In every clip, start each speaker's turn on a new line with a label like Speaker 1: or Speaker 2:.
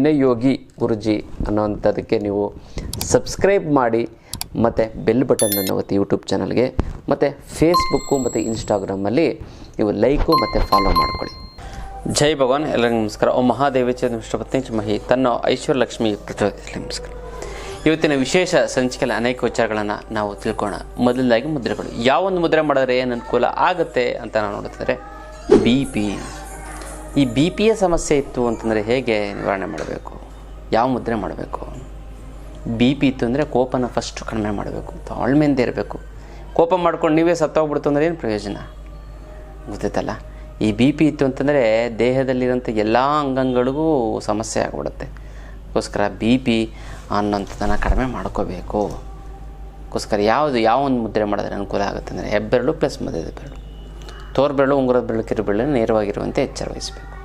Speaker 1: ವಿನಯ್ ಯೋಗಿ ಗುರುಜಿ ಅನ್ನೋವಂಥದ್ದಕ್ಕೆ ನೀವು ಸಬ್ಸ್ಕ್ರೈಬ್ ಮಾಡಿ ಮತ್ತು ಬೆಲ್ ಬಟನನ್ನು ಒತ್ತಿ ಯೂಟ್ಯೂಬ್ ಚಾನಲ್ಗೆ, ಮತ್ತು ಫೇಸ್ಬುಕ್ಕು ಮತ್ತು ಇನ್ಸ್ಟಾಗ್ರಾಮಲ್ಲಿ ನೀವು ಲೈಕು ಮತ್ತು ಫಾಲೋ ಮಾಡ್ಕೊಳ್ಳಿ. ಜೈ ಭಗವಾನ್, ಎಲ್ಲರಿಗೂ ನಮಸ್ಕಾರ. ಓ ಮಹಾದೇವಿ ವಿಷ್ಣುಪತ್ನಿ ಮಹಿ. ತನ್ನ ಐಶ್ವರ್ಯ ಲಕ್ಷ್ಮಿ ಪ್ರಚೋದಿಸಲಿ ನಮಸ್ಕಾರ. ಇವತ್ತಿನ ವಿಶೇಷ ಸಂಚಿಕೆಯಲ್ಲಿ ಅನೇಕ ವಿಚಾರಗಳನ್ನು ನಾವು ತಿಳ್ಕೋಣ ಮೊದಲದಾಗಿ ಮುದ್ರೆಗಳು. ಯಾವೊಂದು ಮುದ್ರೆ ಮಾಡಿದ್ರೆ ಏನು ಅನುಕೂಲ ಆಗುತ್ತೆ ಅಂತ ನಾವು ನೋಡ್ತಿದ್ರೆ ಬಿ ಪಿ. ಈ ಬಿ ಪಿಯ ಸಮಸ್ಯೆ ಇತ್ತು ಅಂತಂದರೆ ಹೇಗೆ ನಿವಾರಣೆ ಮಾಡಬೇಕು? ಯಾವ ಮುದ್ರೆ ಮಾಡಬೇಕು? ಬಿ ಪಿ ಇತ್ತು ಅಂದರೆ ಕೋಪನ ಫಸ್ಟು ಕಡಿಮೆ ಮಾಡಬೇಕು ತಾಳ್ಮೆಯಿಂದ ಇರಬೇಕು. ಕೋಪ ಮಾಡ್ಕೊಂಡು ನೀವೇ ಸತ್ತೋಗ್ಬಿಡ್ತು ಅಂದರೆ ಏನು ಪ್ರಯೋಜನ? ಗೊತ್ತೈತಲ್ಲ ಈ ಬಿ ಪಿ ಇತ್ತು ಅಂತಂದರೆ ದೇಹದಲ್ಲಿರೋಂಥ ಎಲ್ಲ ಅಂಗಗಳಿಗೂ ಸಮಸ್ಯೆ ಆಗಿಬಿಡುತ್ತೆ. ಅದಕ್ಕೋಸ್ಕರ ಬಿ ಪಿ ಅನ್ನೋಂಥದ್ದನ್ನು ಕಡಿಮೆ ಮಾಡ್ಕೋಬೇಕು. ಅದಕ್ಕೋಸ್ಕರ ಯಾವುದು, ಯಾವ ಒಂದು ಮುದ್ರೆ ಮಾಡಿದ್ರೆ ಅನುಕೂಲ ಆಗುತ್ತೆ ಅಂದರೆ ಹೆಬ್ಬೆರಳು ಪ್ಲಸ್ ಮಧ್ಯದ ಬೆರಳು ತೋರ್ಬೆರಳು ಉಂಗುರದ ಬೆರಳು ಕಿರುಬೆರಳು ನೇರವಾಗಿರುವಂತೆ ಎಚ್ಚರ ವಹಿಸಬೇಕು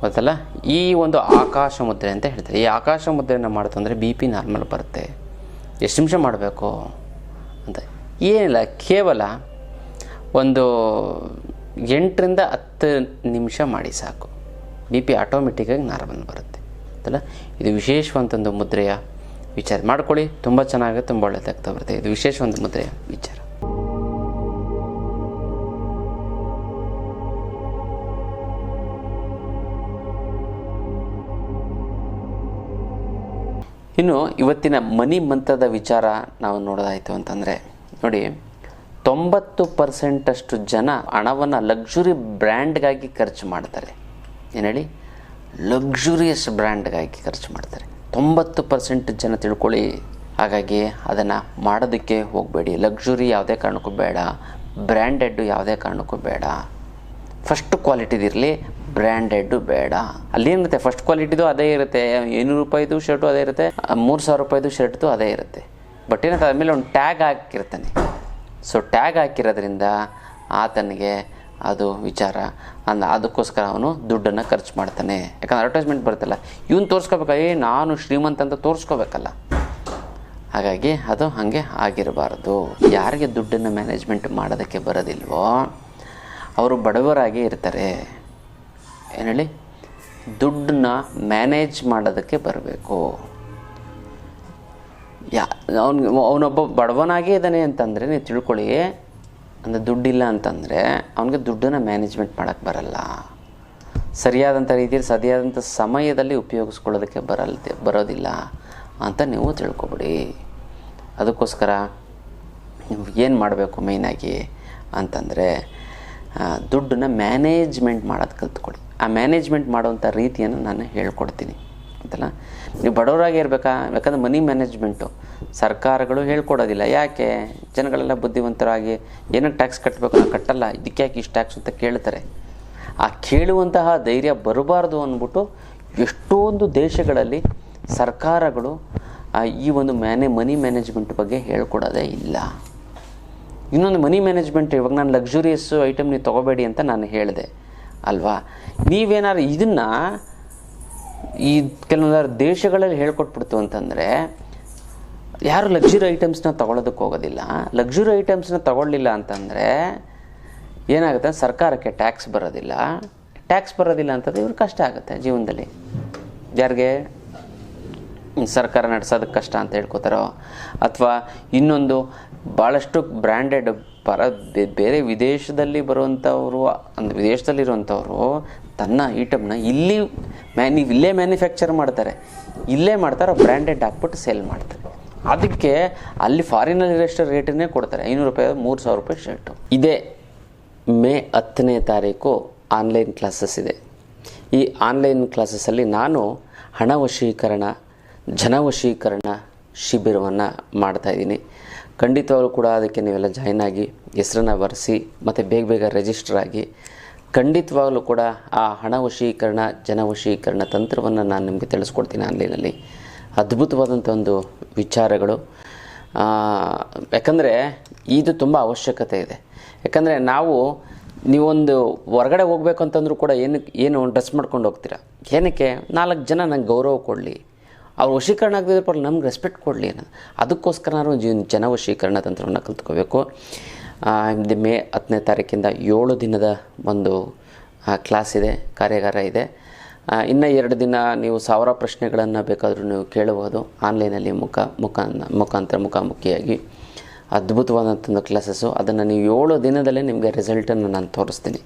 Speaker 1: ಗೊತ್ತಲ್ಲ? ಈ ಒಂದು ಆಕಾಶ ಮುದ್ರೆ ಅಂತ ಹೇಳ್ತಾರೆ. ಈ ಆಕಾಶ ಮುದ್ರೆಯನ್ನು ಮಾಡ್ತಂದರೆ ಬಿ ಪಿ ನಾರ್ಮಲ್ ಬರುತ್ತೆ. ಎಷ್ಟು ನಿಮಿಷ ಮಾಡಬೇಕು ಅಂತ? ಏನಿಲ್ಲ, ಕೇವಲ ಒಂದು ಎಂಟರಿಂದ ಹತ್ತು ನಿಮಿಷ ಮಾಡಿ ಸಾಕು. ಬಿ ಪಿ ಆಟೋಮೆಟಿಕ್ಕಾಗಿ ನಾರ್ಮಲ್ ಬರುತ್ತೆ. ಗೊತ್ತಲ್ಲ? ಇದು ವಿಶೇಷವಂತ ಒಂದು ಮುದ್ರೆಯ ವಿಚಾರ. ಮಾಡ್ಕೊಳ್ಳಿ, ತುಂಬ ಚೆನ್ನಾಗಿ ತುಂಬ ಒಳ್ಳೆಯದಾಗ್ತಾ ಬರುತ್ತೆ. ಇದು ವಿಶೇಷ ಒಂದು ಮುದ್ರೆಯ ವಿಚಾರ. ಇನ್ನು ಇವತ್ತಿನ ಮನಿ ಮಂತ್ರದ ವಿಚಾರ ನಾವು ನೋಡೋದಾಯಿತು ಅಂತಂದರೆ, ನೋಡಿ, ತೊಂಬತ್ತು ಪರ್ಸೆಂಟಷ್ಟು ಜನ ಹಣವನ್ನು ಲಕ್ಸುರಿ ಬ್ರ್ಯಾಂಡ್ಗಾಗಿ ಖರ್ಚು ಮಾಡ್ತಾರೆ. ಏನು ಹೇಳಿ? ಬ್ರ್ಯಾಂಡ್ಗಾಗಿ ಖರ್ಚು ಮಾಡ್ತಾರೆ. ತೊಂಬತ್ತು ಪರ್ಸೆಂಟ್ ಜನ ತಿಳ್ಕೊಳ್ಳಿ. ಹಾಗಾಗಿ ಅದನ್ನು ಮಾಡೋದಕ್ಕೆ ಹೋಗಬೇಡಿ. ಲಕ್ಸುರಿ ಯಾವುದೇ ಕಾರಣಕ್ಕೂ ಬೇಡ. ಬ್ರ್ಯಾಂಡೆಡ್ಡು ಯಾವುದೇ ಕಾರಣಕ್ಕೂ ಬೇಡ. ಫಸ್ಟ್ ಕ್ವಾಲಿಟಿದಿರಲಿ ಬ್ರ್ಯಾಂಡೆಡ್ಡು ಬೇಡ. ಅಲ್ಲೇನಿರುತ್ತೆ ಫಸ್ಟ್ ಕ್ವಾಲಿಟಿದು ಅದೇ ಇರುತ್ತೆ. ಏನೂರು ರೂಪಾಯಿದು ಶರ್ಟು ಅದೇ ಇರುತ್ತೆ, ಮೂರು ಸಾವಿರ ರೂಪಾಯಿದು ಶರ್ಟ್ದು ಅದೇ ಇರುತ್ತೆ. ಬಟ್ ಏನಂತ ಆದಮೇಲೆ ಒಂದು ಟ್ಯಾಗ್ ಹಾಕಿರ್ತಾನೆ. ಸೊ ಟ್ಯಾಗ್ ಹಾಕಿರೋದ್ರಿಂದ ಆತನಿಗೆ ಅದು ವಿಚಾರ. ಅಂದ ಅದಕ್ಕೋಸ್ಕರ ಅವನು ದುಡ್ಡನ್ನು ಖರ್ಚು ಮಾಡ್ತಾನೆ. ಯಾಕಂದ್ರೆ ಅಡ್ವರ್ಟೈಸ್ಮೆಂಟ್ ಬರುತ್ತಲ್ಲ, ಇವನು ತೋರಿಸ್ಕೋಬೇಕ? ಏ, ನಾನು ಶ್ರೀಮಂತ ಅಂತ ತೋರಿಸ್ಕೋಬೇಕಲ್ಲ. ಹಾಗಾಗಿ ಅದು ಹಾಗೆ ಆಗಿರಬಾರ್ದು. ಯಾರಿಗೆ ದುಡ್ಡನ್ನು ಮ್ಯಾನೇಜ್ಮೆಂಟ್ ಮಾಡೋದಕ್ಕೆ ಬರೋದಿಲ್ವೋ? ಅವರು ಬಡವರಾಗಿ ಇರ್ತಾರೆ. ಏನು ಹೇಳಿ? ದುಡ್ಡನ್ನ ಮ್ಯಾನೇಜ್ ಮಾಡೋದಕ್ಕೆ ಬರಬೇಕು. ಯಾ, ಅವ್ನ, ಅವನೊಬ್ಬ ಬಡವನಾಗೇ ಇದ್ದಾನೆ ಅಂತಂದರೆ, ನೀವು ತಿಳ್ಕೊಳ್ಳಿ, ಅಂದರೆ ದುಡ್ಡಿಲ್ಲ ಅಂತಂದರೆ, ಅವನಿಗೆ ದುಡ್ಡನ್ನು ಮ್ಯಾನೇಜ್ಮೆಂಟ್ ಮಾಡೋಕ್ಕೆ ಬರಲ್ಲ. ಸರಿಯಾದಂಥ ರೀತಿಯಲ್ಲಿ ಸರಿಯಾದಂಥ ಸಮಯದಲ್ಲಿ ಉಪಯೋಗಿಸ್ಕೊಳ್ಳೋದಕ್ಕೆ ಬರಲ್ದೆ, ಬರೋದಿಲ್ಲ ಅಂತ ನೀವು ತಿಳ್ಕೊಬಿಡಿ. ಅದಕ್ಕೋಸ್ಕರ ನೀವು ಏನು ಮಾಡಬೇಕು ಮೇಯ್ನಾಗಿ ಅಂತಂದರೆ ದುಡ್ಡನ್ನ ಮ್ಯಾನೇಜ್ಮೆಂಟ್ ಮಾಡೋದು ಕಲ್ತ್ಕೊಳ್ಳಿ. ಆ ಮ್ಯಾನೇಜ್ಮೆಂಟ್ ಮಾಡುವಂಥ ರೀತಿಯನ್ನು ನಾನು ಹೇಳ್ಕೊಡ್ತೀನಿ. ಅಂತಲ್ಲ ನೀವು ಬಡವರಾಗಿ ಇರಬೇಕಾ? ಯಾಕಂದ್ರೆ ಮನಿ ಮ್ಯಾನೇಜ್ಮೆಂಟು ಸರ್ಕಾರಗಳು ಹೇಳ್ಕೊಡೋದಿಲ್ಲ. ಯಾಕೆ? ಜನಗಳೆಲ್ಲ ಬುದ್ಧಿವಂತರಾಗಿ ಏನಕ್ಕೆ ಟ್ಯಾಕ್ಸ್ ಕಟ್ಟಬೇಕು ನಾನು ಕಟ್ಟಲ್ಲ? ಇದಕ್ಕೆ ಯಾಕೆ ಇಷ್ಟು ಟ್ಯಾಕ್ಸ್ ಅಂತ ಕೇಳ್ತಾರೆ. ಆ ಕೇಳುವಂತಹ ಧೈರ್ಯ ಬರಬಾರ್ದು ಅಂದ್ಬಿಟ್ಟು ಎಷ್ಟೊಂದು ದೇಶಗಳಲ್ಲಿ ಸರ್ಕಾರಗಳು ಈ ಒಂದು ಮ್ಯಾನೇ ಮನಿ ಮ್ಯಾನೇಜ್ಮೆಂಟ್ ಬಗ್ಗೆ ಹೇಳ್ಕೊಡೋದೇ ಇಲ್ಲ. ಇನ್ನೊಂದು ಮನಿ ಮ್ಯಾನೇಜ್ಮೆಂಟ್ ಇವಾಗ ನಾನು ಲಕ್ಸುರಿಯಸ್ ಐಟಮ್ ನೀವು ತೊಗೋಬೇಡಿ ಅಂತ ನಾನು ಹೇಳಿದೆ. ಅಲ್ವಾ? ನೀವೇನಾದ್ರು ಇದನ್ನು ಈ ಕೆಲವೊಂದಾರು ದೇಶಗಳಲ್ಲಿ ಹೇಳ್ಕೊಟ್ಬಿಡ್ತು ಅಂತಂದರೆ, ಯಾರು ಲಕ್ಸುರಿ ಐಟಮ್ಸ್ನ ತೊಗೊಳೋದಕ್ಕೆ ಹೋಗೋದಿಲ್ಲ. ಲಕ್ಸುರಿ ಐಟಮ್ಸ್ನ ತೊಗೊಳ್ಳಿಲ್ಲ ಅಂತಂದರೆ ಏನಾಗುತ್ತೆ? ಸರ್ಕಾರಕ್ಕೆ ಟ್ಯಾಕ್ಸ್ ಬರೋದಿಲ್ಲ. ಟ್ಯಾಕ್ಸ್ ಬರೋದಿಲ್ಲ ಅಂತಂದ್ರೆ ಇವ್ರಿಗೆ ಕಷ್ಟ ಆಗುತ್ತೆ ಜೀವನದಲ್ಲಿ. ಯಾರಿಗೆ? ಸರ್ಕಾರ ನಡೆಸೋದಕ್ಕೆ ಕಷ್ಟ ಅಂತ ಹೇಳ್ಕೊತಾರೋ? ಅಥವಾ ಇನ್ನೊಂದು ಭಾಳಷ್ಟು ಬ್ರ್ಯಾಂಡೆಡ್ ಪರ ಬೇರೆ ವಿದೇಶದಲ್ಲಿ ಬರುವಂಥವರು ಅಂದರೆ ವಿದೇಶದಲ್ಲಿರುವಂಥವ್ರು ತನ್ನ ಐಟಮ್ನ ಇಲ್ಲಿ ಮ್ಯಾನಿ ಇಲ್ಲೇ ಮ್ಯಾನುಫ್ಯಾಕ್ಚರ್ ಮಾಡ್ತಾರೆ. ಇಲ್ಲೇ ಮಾಡ್ತಾರೆ ಬ್ರ್ಯಾಂಡೆಡ್ ಹಾಕ್ಬಿಟ್ಟು ಸೇಲ್ ಮಾಡ್ತಾರೆ. ಅದಕ್ಕೆ ಅಲ್ಲಿ ಫಾರಿನಲ್ಲಿರೋಷ್ಟು ರೇಟನ್ನೇ ಕೊಡ್ತಾರೆ. ಐನೂರು ರೂಪಾಯಿ, ಮೂರು ಸಾವಿರ ರೂಪಾಯಿ ಶರ್ಟು ಇದೇ ಮೇ ಹತ್ತನೇ ತಾರೀಕು ಆನ್ಲೈನ್ ಕ್ಲಾಸಸ್ ಇದೆ. ಈ ಆನ್ಲೈನ್ ಕ್ಲಾಸಸ್ಸಲ್ಲಿ ನಾನು ಹಣ ವಶೀಕರಣ ಜನವಶೀಕರಣ ಶಿಬಿರವನ್ನು ಮಾಡ್ತಾಯಿದ್ದೀನಿ ಖಂಡಿತವಾಗ್ಲೂ ಕೂಡ ಅದಕ್ಕೆ ನೀವೆಲ್ಲ ಜಾಯ್ನ್ ಆಗಿ ಹೆಸರನ್ನು ಬರೆಸಿ ಮತ್ತು ಬೇಗ ಬೇಗ ರಿಜಿಸ್ಟರ್ ಆಗಿ ಖಂಡಿತವಾಗ್ಲೂ ಕೂಡ ಆ ಹಣ ವಶೀಕರಣ, ಜನ ವಶೀಕರಣ ತಂತ್ರವನ್ನು ನಾನು ನಿಮಗೆ ತಿಳಿಸ್ಕೊಡ್ತೀನಿ ಆನ್ಲೈನಲ್ಲಿ ಅದ್ಭುತವಾದಂಥ ಒಂದು ವಿಚಾರಗಳು. ಯಾಕಂದರೆ ಇದು ತುಂಬ ಅವಶ್ಯಕತೆ ಇದೆ. ಯಾಕಂದರೆ ನಾವು, ನೀವೊಂದು ಹೊರಗಡೆ ಹೋಗ್ಬೇಕು ಅಂತಂದ್ರೂ ಕೂಡ ಏನು ಏನು ಡ್ರೆಸ್ ಮಾಡ್ಕೊಂಡು ಹೋಗ್ತೀರಾ? ಏನಕ್ಕೆ? ನಾಲ್ಕು ಜನ ನಂಗೆ ಗೌರವ ಕೊಡಲಿ. ಅವ್ರು ವಶೀಕರಣ ಆಗದಿದ್ರೆ ಪರ ನಮ್ಗೆ ರೆಸ್ಪೆಕ್ಟ್ ಕೊಡಲಿ ಅನ್ನೋದು. ಅದಕ್ಕೋಸ್ಕರ ನಾವು ಜೀವನ ಜನ ವಶೀಕರಣ ತಂತ್ರವನ್ನು ಕಲ್ತ್ಕೋಬೇಕು. ಮೇ ಹತ್ತನೇ ತಾರೀಕಿಂದ ಏಳು ದಿನದ ಒಂದು ಕ್ಲಾಸ್ ಇದೆ, ಕಾರ್ಯಾಗಾರ ಇದೆ. ಇನ್ನು ಎರಡು ದಿನ ನೀವು ಸಾವಿರ ಪ್ರಶ್ನೆಗಳನ್ನು ಬೇಕಾದರೂ ನೀವು ಕೇಳಬಹುದು ಆನ್ಲೈನಲ್ಲಿ ಮುಖ ಮುಖ ಮುಖಾಂತರ ಮುಖಾಮುಖಿಯಾಗಿ. ಅದ್ಭುತವಾದಂಥ ಕ್ಲಾಸಸ್ಸು ಅದನ್ನು ನೀವು ಏಳು ದಿನದಲ್ಲೇ ನಿಮಗೆ ರಿಸಲ್ಟನ್ನು ನಾನು ತೋರಿಸ್ತೀನಿ.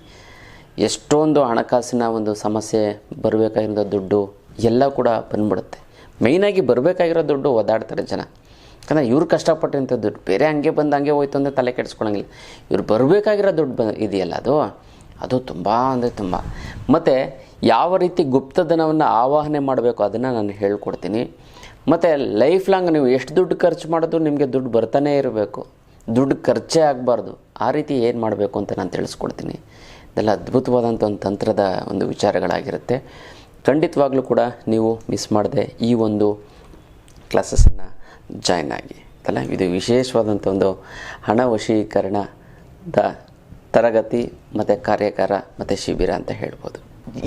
Speaker 1: ಎಷ್ಟೊಂದು ಹಣಕಾಸಿನ ಒಂದು ಸಮಸ್ಯೆ, ಬರಬೇಕಾಗಿರೋ ದುಡ್ಡು ಎಲ್ಲ ಕೂಡ ಬಂದ್ಬಿಡುತ್ತೆ. ಮೇಯ್ನಾಗಿ ಬರಬೇಕಾಗಿರೋ ದುಡ್ಡು ಒದಾಡ್ತಾರೆ ಜನ. ಯಾಕಂದರೆ ಇವ್ರು ಕಷ್ಟಪಟ್ಟಂಥ ದುಡ್ಡು ಬೇರೆ ಹಂಗೆ ಬಂದು ಹಂಗೆ ಹೋಯ್ತು ಅಂದರೆ ತಲೆ ಕೆಡಿಸ್ಕೊಳಂಗಿಲ್ಲ. ಇವ್ರು ಬರಬೇಕಾಗಿರೋ ದುಡ್ಡು ಬ ಇದೆಯಲ್ಲ ಅದು? ಅದು ತುಂಬ ಅಂದರೆ ತುಂಬ. ಮತ್ತು ಯಾವ ರೀತಿ ಗುಪ್ತಧನವನ್ನು ಆವಾಹನೆ ಮಾಡಬೇಕು ಅದನ್ನು ನಾನು ಹೇಳ್ಕೊಡ್ತೀನಿ. ಮತ್ತು ಲೈಫ್ ಲಾಂಗ್ ನೀವು ಎಷ್ಟು ದುಡ್ಡು ಖರ್ಚು ಮಾಡಿದ್ರು ನಿಮಗೆ ದುಡ್ಡು ಬರ್ತಾನೇ ಇರಬೇಕು. ದುಡ್ಡು ಖರ್ಚೇ ಆಗಬಾರ್ದು. ಆ ರೀತಿ ಏನು ಮಾಡಬೇಕು ಅಂತ ನಾನು ತಿಳಿಸ್ಕೊಡ್ತೀನಿ. ಇದೆಲ್ಲ ಅದ್ಭುತವಾದಂಥ ಒಂದು ತಂತ್ರದ ಒಂದು ವಿಚಾರಗಳಾಗಿರುತ್ತೆ. ಖಂಡಿತವಾಗ್ಲೂ ಕೂಡ ನೀವು ಮಿಸ್ ಮಾಡದೆ ಈ ಒಂದು ಕ್ಲಾಸಸನ್ನು ಜಾಯ್ನ್ ಆಗಿ, ಅಲ್ಲ? ಇದು ವಿಶೇಷವಾದಂಥ ಒಂದು ಹಣ ವಶೀಕರಣದ ತರಗತಿ ಮತ್ತು ಕಾರ್ಯಕಾರ ಮತ್ತು ಶಿಬಿರ ಅಂತ ಹೇಳ್ಬೋದು.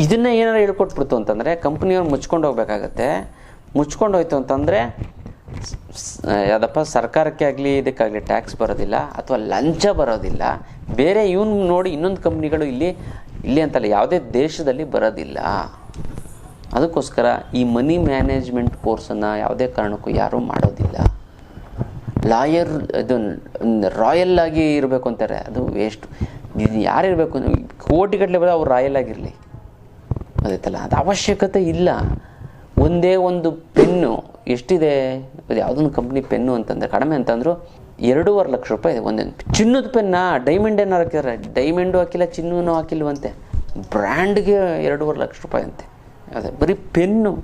Speaker 1: ಇದನ್ನು ಏನಾರು ಹೇಳ್ಕೊಟ್ಬಿಡ್ತು ಅಂತಂದರೆ ಕಂಪ್ನಿಯವ್ರು ಮುಚ್ಕೊಂಡು ಹೋಗ್ಬೇಕಾಗತ್ತೆ. ಮುಚ್ಕೊಂಡು ಹೋಯ್ತು ಅಂತಂದರೆ ಯಾವುದಪ್ಪ, ಸರ್ಕಾರಕ್ಕೆ ಆಗಲಿ, ಇದಕ್ಕಾಗಲಿ ಟ್ಯಾಕ್ಸ್ ಬರೋದಿಲ್ಲ ಅಥವಾ ಲಂಚ ಬರೋದಿಲ್ಲ. ಬೇರೆ ಇವನು ನೋಡಿ ಇನ್ನೊಂದು ಕಂಪ್ನಿಗಳು ಇಲ್ಲಿ ಇಲ್ಲಿ ಅಂತಲ್ಲ, ಯಾವುದೇ ದೇಶದಲ್ಲಿ ಬರೋದಿಲ್ಲ. ಅದಕ್ಕೋಸ್ಕರ ಈ ಮನಿ ಮ್ಯಾನೇಜ್ಮೆಂಟ್ ಕೋರ್ಸನ್ನು ಯಾವುದೇ ಕಾರಣಕ್ಕೂ ಯಾರೂ ಮಾಡೋದಿಲ್ಲ. ಲಾಯರ್ ಇದು ರಾಯಲ್ ಆಗಿ ಇರಬೇಕು ಅಂತಾರೆ. ಅದು ವೇಸ್ಟ್ ಇದು ಯಾರಿರಬೇಕು ಕೋಟಿಗಟ್ಟಲೆ ಬರೋ ಅವ್ರು ರಾಯಲ್ ಆಗಿರಲಿ. ಅದಾಯ್ತಲ್ಲ ಅದು ಅವಶ್ಯಕತೆ ಇಲ್ಲ. ಒಂದೇ ಒಂದು ಪೆನ್ನು ಎಷ್ಟಿದೆ? ಅದು ಯಾವುದೊಂದು ಕಂಪ್ನಿ ಪೆನ್ನು ಅಂತಂದರೆ, ಕಡಿಮೆ ಅಂತಂದ್ರು ಎರಡೂವರೆ ಲಕ್ಷ ರೂಪಾಯಿ ಇದೆ. ಒಂದೇ ಚಿನ್ನದ ಪೆನ್ನ ಡೈಮಂಡ್ ಏನಾರು ಹಾಕಿದ್ರೆ. ಡೈಮಂಡು ಹಾಕಿಲ್ಲ ಚಿನ್ನೂ ಹಾಕಿಲ್ವಂತೆ. ಬ್ರ್ಯಾಂಡ್ಗೆ ಎರಡೂವರೆ ಲಕ್ಷ ರೂಪಾಯಿ ಅಂತೆ. ಅದೇ, ಬರೀ ಪೆನ್ನು.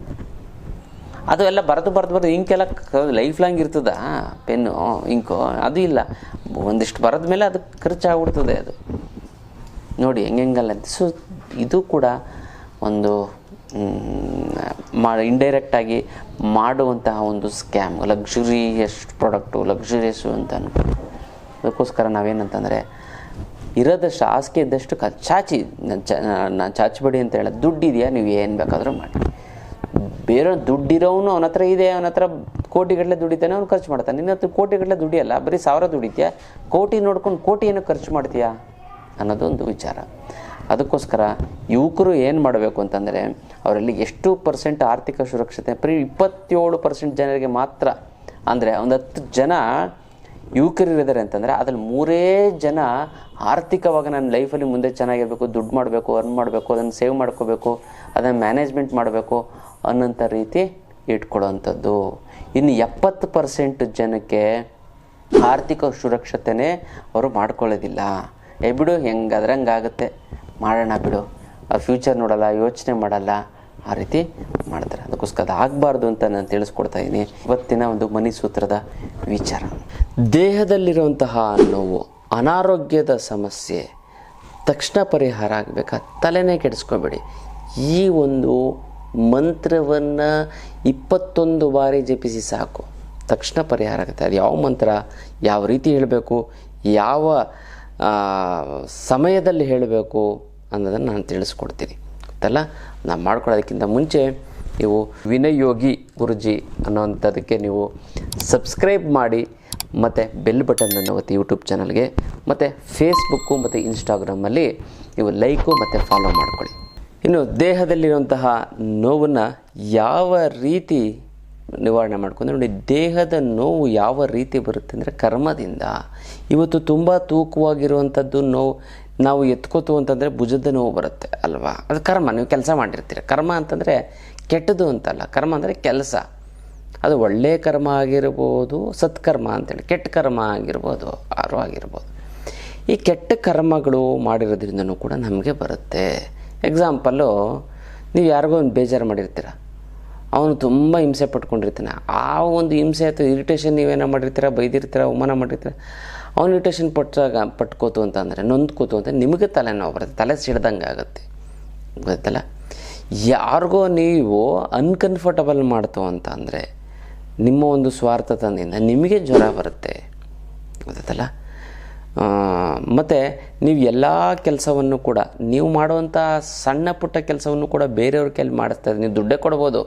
Speaker 1: ಅದು ಎಲ್ಲ ಬರೆದು ಬರೆದು ಬರೆದು ಇಂಕೆಲ್ಲ ಲೈಫ್ ಲಾಂಗ್ ಇರ್ತದ? ಪೆನ್ನು, ಇಂಕು, ಅದು ಇಲ್ಲ. ಒಂದಿಷ್ಟು ಬರೆದ ಮೇಲೆ ಅದು ಖರ್ಚಾಗ್ಬಿಡ್ತದೆ ಅದು. ನೋಡಿ, ಹೆಂಗೆಂಗಲ್ಲ. ಸೊ ಇದು ಕೂಡ ಒಂದು ಮಾ ಇಂಡೈರೆಕ್ಟಾಗಿ ಮಾಡುವಂತಹ ಒಂದು ಸ್ಕ್ಯಾಮ್ ಲಕ್ಸುರಿಯಸ್ ಪ್ರಾಡಕ್ಟು ಲಕ್ಸುರಿಯಸ್ಸು ಅಂತ ಅನ್ಕೊಂಡು ಅದಕ್ಕೋಸ್ಕರ ನಾವೇನಂತಂದರೆ ಇರೋದಷ್ಟು ಹಾಸಿಗೆ ಇದ್ದಷ್ಟು ಚಾಚಿ, ನಾನು ಚಾಚಬೇಡಿ ಅಂತ ಹೇಳ ದುಡ್ಡಿದೆಯಾ? ನೀವು ಏನು ಬೇಕಾದರೂ ಮಾಡಿ. ಬೇರೆ ದುಡ್ಡಿರೋನು ಅವನ ಹತ್ರ ಇದೆ, ಅವನ ಹತ್ರ ಕೋಟಿಗಟ್ಟಲೆ ದುಡಿತಾನೆ, ಅವ್ನು ಖರ್ಚು ಮಾಡ್ತಾನೆ. ನಿನ್ನ ಹತ್ರ ಕೋಟಿಗಟ್ಟಲೆ ದುಡಿಯಲ್ಲ, ಬರೀ ಸಾವಿರ ದುಡಿತೀಯ? ಕೋಟಿ ನೋಡ್ಕೊಂಡು ಕೋಟಿ ಖರ್ಚು ಮಾಡ್ತೀಯಾ? ಅನ್ನೋದು ಒಂದು ವಿಚಾರ. ಅದಕ್ಕೋಸ್ಕರ ಯುವಕರು ಏನು ಮಾಡಬೇಕು ಅಂತಂದರೆ, ಅವರಲ್ಲಿ ಎಷ್ಟು ಪರ್ಸೆಂಟ್ ಆರ್ಥಿಕ ಸುರಕ್ಷತೆ, ಬರೀ ಇಪ್ಪತ್ತೇಳು ಪರ್ಸೆಂಟ್ ಜನರಿಗೆ ಮಾತ್ರ, ಅಂದರೆ ಒಂದು ಹತ್ತು ಜನ ಯುವಕರಿದ್ದಾರೆ ಅಂತಂದರೆ ಅದ್ರಲ್ಲಿ ಮೂರೇ ಜನ ಆರ್ಥಿಕವಾಗಿ ನನ್ನ ಲೈಫಲ್ಲಿ ಮುಂದೆ ಚೆನ್ನಾಗಿರಬೇಕು, ದುಡ್ಡು ಮಾಡಬೇಕು ಅರ್ನ್ ಮಾಡಬೇಕು, ಅದನ್ನು ಸೇವ್ ಮಾಡ್ಕೋಬೇಕು, ಅದನ್ನು ಮ್ಯಾನೇಜ್ಮೆಂಟ್ ಮಾಡಬೇಕು ಅನ್ನೋಂಥ ರೀತಿ ಇಟ್ಕೊಳ್ಳೋವಂಥದ್ದು. ಇನ್ನು ಎಪ್ಪತ್ತು ಪರ್ಸೆಂಟ್ ಜನಕ್ಕೆ ಆರ್ಥಿಕ ಸುರಕ್ಷತೆನೇ ಅವರು ಮಾಡ್ಕೊಳ್ಳೋದಿಲ್ಲ. ಏ ಬಿಡು ಹೆಂಗಾದ್ರೆ ಹಂಗಾಗುತ್ತೆ ಮಾಡೋಣ ಬಿಡು. ಆ ಫ್ಯೂಚರ್ ನೋಡಲ್ಲ, ಯೋಚನೆ ಮಾಡಲ್ಲ. ಆ ರೀತಿ ಮಾಡ್ತಾರೆ. ಅದಕ್ಕೋಸ್ಕರ ಅದು ಆಗಬಾರ್ದು ಅಂತ ನಾನು ತಿಳಿಸ್ಕೊಡ್ತಾ ಇದ್ದೀನಿ ಇವತ್ತಿನ ಒಂದು ಮನಿ ಸೂತ್ರದ ವಿಚಾರ. ದೇಹದಲ್ಲಿರುವಂತಹ ನೋವು, ಅನಾರೋಗ್ಯದ ಸಮಸ್ಯೆ, ತಕ್ಷಣ ಪರಿಹಾರ ಆಗಬೇಕಾ? ತಲೆನೇ ಕೆಡಿಸ್ಕೊಬೇಡಿ. ಈ ಒಂದು ಮಂತ್ರವನ್ನು ಇಪ್ಪತ್ತೊಂದು ಬಾರಿ ಜಪಿಸಿ ಸಾಕು. ತಕ್ಷಣ ಪರಿಹಾರ ಆಗುತ್ತೆ. ಅದು ಯಾವ ಮಂತ್ರ, ಯಾವ ರೀತಿ ಹೇಳಬೇಕು, ಯಾವ ಸಮಯದಲ್ಲಿ ಹೇಳಬೇಕು ಅನ್ನೋದನ್ನು ನಾನು ತಿಳಿಸ್ಕೊಡ್ತೀನಿ. ಗೊತ್ತಲ್ಲ? ನಾನು ಮಾಡ್ಕೊಳ್ಳೋದಕ್ಕಿಂತ ಮುಂಚೆ ನೀವು ವಿನಯೋಗಿ ಯೋಗಿ ಗುರುಜಿ ಅನ್ನೋವಂಥದ್ದಕ್ಕೆ ನೀವು ಸಬ್ಸ್ಕ್ರೈಬ್ ಮಾಡಿ. ಮತ್ತು ಬೆಲ್ ಬಟನನ್ನು ಒತ್ತಿ ಯೂಟ್ಯೂಬ್ ಚಾನಲ್ಗೆ ಮತ್ತು ಫೇಸ್ಬುಕ್ಕು ಮತ್ತು ಇನ್ಸ್ಟಾಗ್ರಾಮಲ್ಲಿ ನೀವು ಲೈಕು ಮತ್ತು ಫಾಲೋ ಮಾಡ್ಕೊಳ್ಳಿ. ಇನ್ನು ದೇಹದಲ್ಲಿರುವಂತಹ ನೋವನ್ನು ಯಾವ ರೀತಿ ನಿವಾರಣೆ ಮಾಡ್ಕೊಂಡ್ರೆ, ನೋಡಿ ದೇಹದ ನೋವು ಯಾವ ರೀತಿ ಬರುತ್ತೆ ಅಂದರೆ ಕರ್ಮದಿಂದ. ಇವತ್ತು ತುಂಬ ತೂಕವಾಗಿರುವಂಥದ್ದು ನೋವು, ನಾವು ಎತ್ಕೋತು ಅಂತಂದರೆ ಭುಜದ ನೋವು ಬರುತ್ತೆ ಅಲ್ವಾ? ಅದು ಕರ್ಮ, ನೀವು ಕೆಲಸ ಮಾಡಿರ್ತೀರ. ಕರ್ಮ ಅಂತಂದರೆ ಕೆಟ್ಟದು ಅಂತಲ್ಲ, ಕರ್ಮ ಅಂದರೆ ಕೆಲಸ. ಅದು ಒಳ್ಳೆಯ ಕರ್ಮ ಆಗಿರ್ಬೋದು, ಸತ್ಕರ್ಮ ಅಂತೇಳಿ, ಕೆಟ್ಟ ಕರ್ಮ ಆಗಿರ್ಬೋದು ಆರು ಆಗಿರ್ಬೋದು. ಈ ಕೆಟ್ಟ ಕರ್ಮಗಳು ಮಾಡಿರೋದ್ರಿಂದನೂ ಕೂಡ ನಮಗೆ ಬರುತ್ತೆ. ಎಕ್ಸಾಂಪಲ್ಲು ನೀವು ಯಾರಿಗೋ ಒಂದು ಬೇಜಾರು ಮಾಡಿರ್ತೀರ. ಅವನು ತುಂಬ ಹಿಂಸೆ ಪಟ್ಕೊಂಡಿರ್ತಾನೆ. ಆ ಒಂದು ಹಿಂಸೆ ಅಥವಾ ಇರಿಟೇಷನ್ ನೀವೇನೋ ಮಾಡಿರ್ತೀರ, ಬೈದಿರ್ತೀರ, ಅವಮಾನ ಮಾಡಿರ್ತೀರ. ಅವ್ನು ಇರಿಟೇಷನ್ ಪಟ್ಟಾಗ ಪಟ್ಕೋತು ಅಂತಂದರೆ, ನೊಂದ್ಕೋತು ಅಂತ ನಿಮಗೆ ತಲೆನೋವು ಬರುತ್ತೆ. ತಲೆ ಸಿಡ್ದಂಗೆ ಆಗುತ್ತೆ. ಗೊತ್ತಲ್ಲ? ಯಾರಿಗೋ ನೀವು ಅನ್ಕಂಫರ್ಟಬಲ್ ಮಾಡ್ತು ಅಂತ ಅಂದರೆ ನಿಮ್ಮ ಒಂದು ಸ್ವಾರ್ಥತನದಿಂದ ನಿಮಗೆ ಜ್ವರ ಬರುತ್ತೆ. ಗೊತ್ತಲ್ಲ ಮತ್ತು ನೀವು ಎಲ್ಲ ಕೆಲಸವನ್ನು ಕೂಡ, ನೀವು ಮಾಡುವಂಥ ಸಣ್ಣ ಪುಟ್ಟ ಕೆಲಸವನ್ನು ಕೂಡ ಬೇರೆಯವ್ರ ಕೈಲಿ ಮಾಡಿಸ್ತಾ. ನೀವು ದುಡ್ಡೇ ಕೊಡ್ಬೋದು.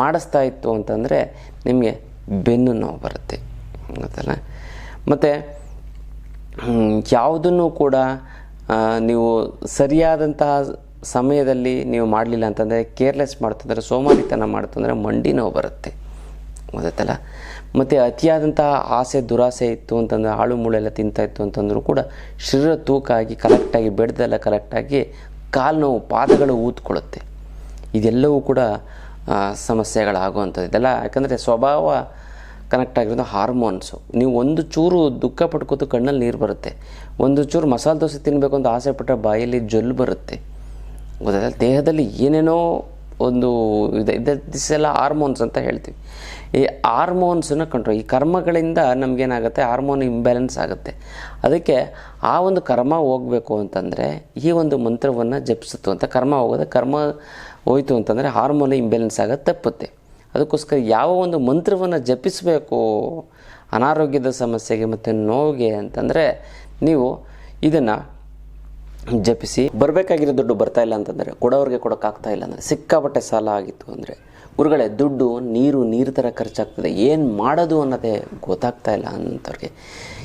Speaker 1: ಮಾಡಿಸ್ತಾ ಇತ್ತು ಅಂತಂದರೆ ನಿಮಗೆ ಬೆನ್ನು ನೋವು ಬರುತ್ತೆ. ಗೊತ್ತಲ್ಲ ಮತ್ತು ಯಾವುದನ್ನು ಕೂಡ ನೀವು ಸರಿಯಾದಂತಹ ಸಮಯದಲ್ಲಿ ನೀವು ಮಾಡಲಿಲ್ಲ ಅಂತಂದರೆ, ಕೇರ್ಲೆಸ್ ಮಾಡ್ತಂದರೆ ಸೋಮಾರಿತನ ಮಾಡ್ತಂದರೆ ಮಂಡಿ ನೋವು ಬರುತ್ತೆ. ಗೊತ್ತಲ್ಲ ಮತ್ತು ಅತಿಯಾದಂಥ ಆಸೆ, ದುರಾಸೆ ಇತ್ತು ಅಂತಂದರೆ ಆಳು ಮೂಳೆಲ್ಲ ತಿಂತಾ ಇತ್ತು ಅಂತಂದರೂ ಕೂಡ ಶರೀರ ತೂಕ ಆಗಿ ಕರೆಕ್ಟಾಗಿ ಬೆಡ್ದೆಲ್ಲ ಕರೆಕ್ಟಾಗಿ ಕಾಲು ನೋವು, ಪಾದಗಳು ಊದ್ಕೊಳ್ಳುತ್ತೆ. ಇದೆಲ್ಲವೂ ಕೂಡ ಸಮಸ್ಯೆಗಳಾಗುವಂಥದ್ದು. ಇದೆಲ್ಲ ಯಾಕಂದರೆ ಸ್ವಭಾವ ಕನೆಕ್ಟ್ ಆಗಿರೋದು ಹಾರ್ಮೋನ್ಸು ನೀವು ಒಂದು ಚೂರು ದುಃಖ ಪಡ್ಕೋತು ಕಣ್ಣಲ್ಲಿ ನೀರು ಬರುತ್ತೆ. ಒಂದು ಚೂರು ಮಸಾಲೆ ದೋಸೆ ತಿನ್ನಬೇಕು ಅಂತ ಆಸೆ ಪಟ್ಟರೆ ಬಾಯಲ್ಲಿ ಜೊಲ್ಲು ಬರುತ್ತೆ. ಗೊತ್ತಾಯ್ತಲ್ಲ ದೇಹದಲ್ಲಿ ಏನೇನೋ ಒಂದು ಇದು ಇದೆಲ್ಲ ಹಾರ್ಮೋನ್ಸ್ ಅಂತ ಹೇಳ್ತೀವಿ. ಈ ಹಾರ್ಮೋನ್ಸನ್ನು ಕಂಟ್ರೋಲ್ ಈ ಕರ್ಮಗಳಿಂದ ನಮಗೇನಾಗುತ್ತೆ? ಹಾರ್ಮೋನ್ ಇಂಬ್ಯಾಲೆನ್ಸ್ ಆಗುತ್ತೆ. ಅದಕ್ಕೆ ಆ ಒಂದು ಕರ್ಮ ಹೋಗಬೇಕು ಅಂತಂದರೆ ಈ ಒಂದು ಮಂತ್ರವನ್ನು ಜಪಿಸಿತು ಅಂತ ಕರ್ಮ ಹೋಗೋದು ಕರ್ಮ ಹೋಯಿತು ಅಂತಂದರೆ ಹಾರ್ಮೋನ್ ಇಂಬ್ಯಾಲೆನ್ಸ್ ಆಗೋದು ತಪ್ಪುತ್ತೆ. ಅದಕ್ಕೋಸ್ಕರ ಯಾವ ಒಂದು ಮಂತ್ರವನ್ನು ಜಪಿಸಬೇಕು? ಅನಾರೋಗ್ಯದ ಸಮಸ್ಯೆಗೆ ಮತ್ತು ನೋವಿಗೆ ಅಂತಂದರೆ ನೀವು ಇದನ್ನು ಜಪಿಸಿ ಬರಬೇಕಾಗಿರೋ ದುಡ್ಡು ಬರ್ತಾ ಇಲ್ಲ ಅಂತಂದರೆ, ಕೊಡೋರಿಗೆ ಕೊಡೋಕ್ಕಾಗ್ತಾ ಇಲ್ಲ ಅಂದರೆ, ಸಿಕ್ಕಾಪಟ್ಟೆ ಸಾಲ ಆಗಿತ್ತು ಅಂದರೆ ಗುರುಗಳೇ, ದುಡ್ಡು, ನೀರು ನೀರು ಥರ ಖರ್ಚಾಗ್ತದೆ. ಏನು ಮಾಡೋದು ಅನ್ನೋದೇ ಗೊತ್ತಾಗ್ತಾ ಇಲ್ಲ ಅಂಥವ್ರಿಗೆ.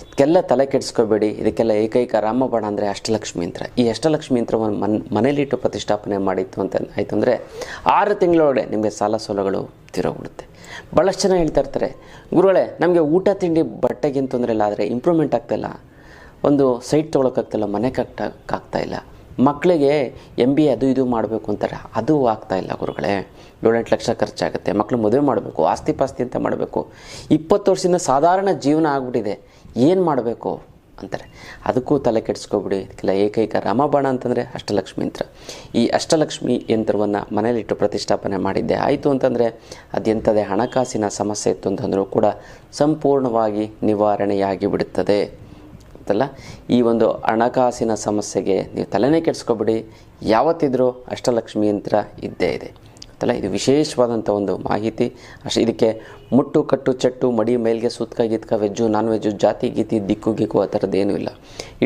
Speaker 1: ಇದಕ್ಕೆಲ್ಲ ತಲೆ ಕೆಡಿಸ್ಕೋಬೇಡಿ. ಇದಕ್ಕೆಲ್ಲ ಏಕೈಕ ರಾಮಬಾಣ ಅಂದರೆ ಅಷ್ಟಲಕ್ಷ್ಮಿ ಯಂತ್ರ. ಈ ಅಷ್ಟಲಕ್ಷ್ಮಿ ಯಂತ್ರವನ್ನು ಮನ್ ಮನೇಲಿಟ್ಟು ಪ್ರತಿಷ್ಠಾಪನೆ ಮಾಡಿತ್ತು ಅಂತ ಆಯಿತು ಅಂದರೆ ಆರು ತಿಂಗಳೊಳಗೆ ನಿಮಗೆ ಸಾಲ ಸೋಲಗಳು ತಿರೋಗ್ಬಿಡುತ್ತೆ. ಭಾಳಷ್ಟು ಜನ ಹೇಳ್ತಾ ಇರ್ತಾರೆ, ಗುರುಗಳೇ, ನಮಗೆ ಊಟ, ತಿಂಡಿ ಬಟ್ಟೆಗೆ ತೊಂದರೆ ಇಲ್ಲ ಆದರೆ ಇಂಪ್ರೂವ್ಮೆಂಟ್ ಆಗ್ತಾಯಿಲ್ಲ ಒಂದು ಸೈಟ್ ತೊಗೊಳಕ್ಕಾಗ್ತಿಲ್ಲ ಮನೆ ಕಟ್ಟಕ್ಕಾಗ್ತಾ ಇಲ್ಲ. ಮಕ್ಕಳಿಗೆ ಎಂ ಬಿ ಅದು ಇದು ಮಾಡಬೇಕು ಅಂತಾರೆ. ಅದು ಆಗ್ತಾಯಿಲ್ಲ ಗುರುಗಳೇ. ಏಳೆಂಟು ಲಕ್ಷ ಖರ್ಚಾಗುತ್ತೆ. ಮಕ್ಕಳು ಮದುವೆ ಮಾಡಬೇಕು, ಆಸ್ತಿ ಪಾಸ್ತಿ ಅಂತ ಮಾಡಬೇಕು. ಇಪ್ಪತ್ತು ವರ್ಷದಿಂದ ಸಾಧಾರಣ ಜೀವನ ಆಗ್ಬಿಟ್ಟಿದೆ. ಏನು ಮಾಡಬೇಕು ಅಂತಾರೆ. ಅದಕ್ಕೂ ತಲೆ ಕೆಡಿಸ್ಕೊಬಿಡಿ. ಇದಕ್ಕೆಲ್ಲ ಏಕೈಕ ರಾಮಬಾಣ ಅಂತಂದರೆ ಅಷ್ಟಲಕ್ಷ್ಮಿ ಯಂತ್ರ ಈ ಅಷ್ಟಲಕ್ಷ್ಮಿ ಯಂತ್ರವನ್ನು ಮನೇಲಿಟ್ಟು ಪ್ರತಿಷ್ಠಾಪನೆ ಮಾಡಿದ್ದೆ. ಆಯಿತು ಅಂತಂದರೆ ಅದೆಂಥದೇ ಹಣಕಾಸಿನ ಸಮಸ್ಯೆ ಇತ್ತು ಅಂತಂದರೂ ಕೂಡ ಸಂಪೂರ್ಣವಾಗಿ ನಿವಾರಣೆಯಾಗಿ ಬಿಡುತ್ತದೆ ಗೊತ್ತಲ್ಲ ಈ ಒಂದು ಹಣಕಾಸಿನ ಸಮಸ್ಯೆಗೆ ನೀವು ತಲೆನೇ ಕೆಡಿಸ್ಕೊಬಿಡಿ, ಯಾವತ್ತಿದ್ರೂ ಅಷ್ಟಲಕ್ಷ್ಮಿ ಯಂತ್ರ ಇದ್ದೇ ಇದೆ. ಅಂತಲ್ಲ, ಇದು ವಿಶೇಷವಾದಂಥ ಒಂದು ಮಾಹಿತಿ. ಅಷ್ಟೇ ಇದಕ್ಕೆ ಮುಟ್ಟು, ಕಟ್ಟು, ಚಟ್ಟು, ಮಡಿ, ಮೇಲ್ಗೆ ಸುತ್ಕ, ಗಿತ್ಕ, ವೆಜ್ಜು ನಾನ್ ವೆಜ್ಜು ಜಾತಿ, ಗೀತಿ, ದಿಕ್ಕು, ಗಿಕ್ಕು, ಆ ಥರದ್ದೇನೂ ಇಲ್ಲ.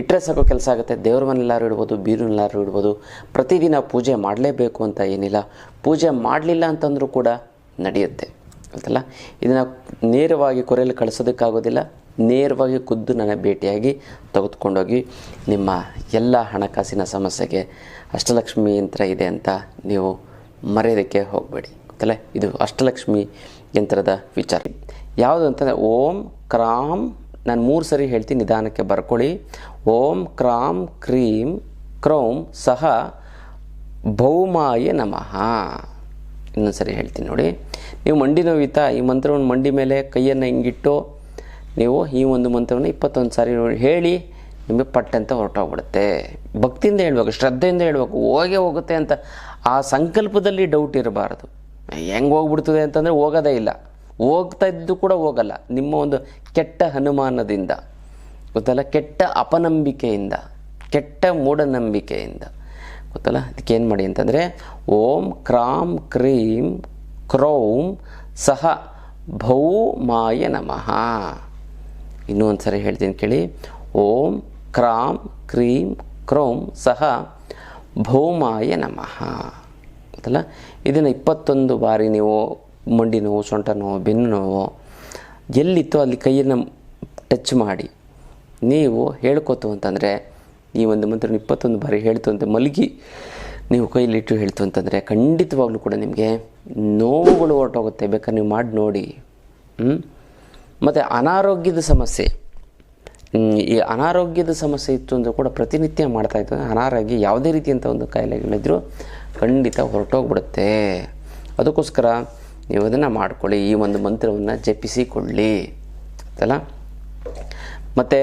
Speaker 1: ಇಟ್ಟರೆ ಸಾಕು ಕೆಲಸ ಆಗುತ್ತೆ, ದೇವ್ರ ಮನೆಲ್ಲಾರು ಇಡ್ಬೋದು, ಬೀರುನೆಲ್ಲಾರು ಇಡ್ಬೋದು, ಪ್ರತಿದಿನ ಪೂಜೆ ಮಾಡಲೇಬೇಕು ಅಂತ ಏನಿಲ್ಲ. ಪೂಜೆ ಮಾಡಲಿಲ್ಲ ಅಂತಂದರೂ ಕೂಡ ನಡೆಯುತ್ತೆ. ಗೊತ್ತಲ್ಲ ಇದನ್ನು ನೇರವಾಗಿ ಕೊರೆಯಲ್ಲಿ ಕಳಿಸೋದಕ್ಕಾಗೋದಿಲ್ಲ. ನೇರವಾಗಿ ಖುದ್ದು ನನ್ನ ಭೇಟಿಯಾಗಿ ತೆಗೆದುಕೊಂಡೋಗಿ ನಿಮ್ಮ ಎಲ್ಲ ಹಣಕಾಸಿನ ಸಮಸ್ಯೆಗೆ ಅಷ್ಟಲಕ್ಷ್ಮಿ ಯಂತ್ರ ಇದೆ ಅಂತ ನೀವು ಮರೆಯೋದಕ್ಕೆ ಹೋಗಬೇಡಿ. ಗೊತ್ತಲ್ಲ ಇದು ಅಷ್ಟಲಕ್ಷ್ಮಿ ಯಂತ್ರದ ವಿಚಾರ. ಯಾವುದು ಅಂತಂದರೆ ಓಂ ಕ್ರಾಮ್ ನಾನು ಮೂರು ಸರಿ ಹೇಳ್ತೀನಿ, ನಿಧಾನಕ್ಕೆ ಬರ್ಕೊಳ್ಳಿ. ಓಂ ಕ್ರಾಮ್ ಕ್ರೀಂ ಕ್ರೌಂ ಸಹ ಭೌಮಾಯ ನಮಃ. ಇನ್ನೊಂದು ಸರಿ ಹೇಳ್ತೀನಿ ನೋಡಿ. ನೀವು ಮಂಡಿ ನೋವಿತಾ ಈ ಮಂತ್ರವನ್ನು ಮಂಡಿ ಮೇಲೆ ಕೈಯನ್ನು ಹಿಂಗಿಟ್ಟು ನೀವು ಈ ಒಂದು ಮಂತ್ರವನ್ನು ಇಪ್ಪತ್ತೊಂದು ಸಾರಿ ಹೇಳಿ, ನಿಮಗೆ ಪಟ್ಟಂತ ಹೊರಟೋಗ್ಬಿಡುತ್ತೆ. ಭಕ್ತಿಯಿಂದ ಹೇಳ್ಬೇಕು ಶ್ರದ್ಧೆಯಿಂದ ಹೇಳ್ಬೇಕು ಹೋಗೇ ಹೋಗುತ್ತೆ ಅಂತ ಆ ಸಂಕಲ್ಪದಲ್ಲಿ ಡೌಟ್ ಇರಬಾರ್ದು. ಹೆಂಗೆ ಹೋಗ್ಬಿಡ್ತದೆ ಅಂತಂದರೆ ಹೋಗೋದೇ ಇಲ್ಲ. ಹೋಗ್ತಾ ಇದ್ದು ಕೂಡ ಹೋಗಲ್ಲ. ನಿಮ್ಮ ಒಂದು ಕೆಟ್ಟ ಅನುಮಾನದಿಂದ, ಗೊತ್ತಲ್ಲ? ಕೆಟ್ಟ ಅಪನಂಬಿಕೆಯಿಂದ, ಕೆಟ್ಟ ಮೂಢನಂಬಿಕೆಯಿಂದ. ಗೊತ್ತಲ್ಲ? ಅದಕ್ಕೆ ಏನು ಮಾಡಿ ಅಂತಂದರೆ, ಓಂ ಕ್ರಾಂ ಕ್ರೀಂ ಕ್ರೌಂ ಸಹ ಭೌಮಾಯ ನಮಃ. ಇನ್ನೂ ಒಂದು ಸರಿ ಹೇಳ್ತೀನಿ ಕೇಳಿ. ಓಂ ಕ್ರಾಂ ಕ್ರೀಂ ಕ್ರೌಂ ಸಹ ಭೌಮಾಯ ನಮಃ. ಅಂತಲ್ಲ ಇದನ್ನು ಇಪ್ಪತ್ತೊಂದು ಬಾರಿ ನೀವು ಮಂಡಿ ನೋವು, ಸೊಂಟ ನೋವು, ಬೆನ್ನು ನೋವು ಎಲ್ಲಿತ್ತೋ ಅಲ್ಲಿ ಕೈಯನ್ನು ಟಚ್ ಮಾಡಿ ನೀವು ಹೇಳ್ಕೊತು ಅಂತಂದರೆ, ಈ ಒಂದು ಮಂತ್ರ ಇಪ್ಪತ್ತೊಂದು ಬಾರಿ ಹೇಳ್ತು ಅಂತ ಮಲಗಿ ನೀವು ಕೈಲಿಟ್ಟು ಹೇಳ್ತು ಅಂತಂದರೆ ಖಂಡಿತವಾಗ್ಲೂ ಕೂಡ ನಿಮಗೆ ನೋವುಗಳು ಹೊರಟೋಗುತ್ತೆ. ಬೇಕಾದ್ರೆ ನೀವು ಮಾಡಿ ನೋಡಿ. ಮತ್ತು ಅನಾರೋಗ್ಯದ ಸಮಸ್ಯೆ. ಈ ಅನಾರೋಗ್ಯದ ಸಮಸ್ಯೆ ಇತ್ತು ಅಂದರೂ ಕೂಡ ಪ್ರತಿನಿತ್ಯ ಮಾಡ್ತಾ ಇತ್ತು. ಅನಾರೋಗ್ಯ ಯಾವುದೇ ರೀತಿಯಂಥ ಒಂದು ಕಾಯಿಲೆಗಳಿದ್ದರೂ ಖಂಡಿತ ಹೊರಟೋಗ್ಬಿಡುತ್ತೆ. ಅದಕ್ಕೋಸ್ಕರ ನೀವು ಅದನ್ನು ಮಾಡ್ಕೊಳ್ಳಿ. ಈ ಒಂದು ಮಂತ್ರವನ್ನು ಜಪಿಸಿಕೊಳ್ಳಿ. ಅಲ್ಲ ಮತ್ತು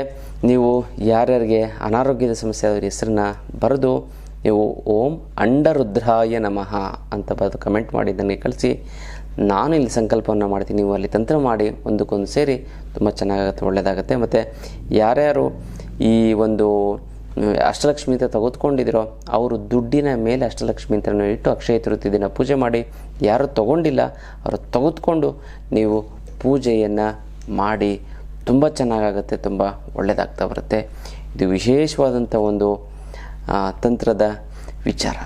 Speaker 1: ನೀವು ಯಾರ್ಯಾರಿಗೆ ಅನಾರೋಗ್ಯದ ಸಮಸ್ಯೆ ಅವ್ರ ಹೆಸರನ್ನ ಬರೆದು ನೀವು ಓಂ ಅಂಡರುದ್ರಾಯ ನಮಃ ಅಂತ ಬರೆದು ಕಮೆಂಟ್ ಮಾಡಿ ನನಗೆ ಕಳಿಸಿ. ನಾನು ಇಲ್ಲಿ ಸಂಕಲ್ಪವನ್ನು ಮಾಡ್ತೀನಿ, ನೀವು ಅಲ್ಲಿ ತಂತ್ರ ಮಾಡಿ ಒಂದಕ್ಕೊಂದು ಸೇರಿ ತುಂಬ ಚೆನ್ನಾಗಾಗುತ್ತೆ ಒಳ್ಳೆಯದಾಗುತ್ತೆ ಮತ್ತು ಯಾರ್ಯಾರು ಈ ಒಂದು ಅಷ್ಟಲಕ್ಷ್ಮಿ ಅಂತ ತೆಗೆದುಕೊಂಡಿದ್ದೀರೋ, ಅವರು ದುಡ್ಡಿನ ಮೇಲೆ ಅಷ್ಟಲಕ್ಷ್ಮಿ ಅಂತ ಇಟ್ಟು ಅಕ್ಷಯ ತೃತೀಯ ದಿನ ಪೂಜೆ ಮಾಡಿ, ಯಾರು ತಗೊಂಡಿಲ್ಲ, ಅವರು ತೆಗೆದುಕೊಂಡು ನೀವು ಪೂಜೆಯನ್ನು ಮಾಡಿ ತುಂಬ ಚೆನ್ನಾಗಾಗುತ್ತೆ, ತುಂಬ ಒಳ್ಳೆಯದಾಗ್ತಾ ಬರುತ್ತೆ. ಇದು ವಿಶೇಷವಾದಂಥ ಒಂದು ತಂತ್ರದ ವಿಚಾರ.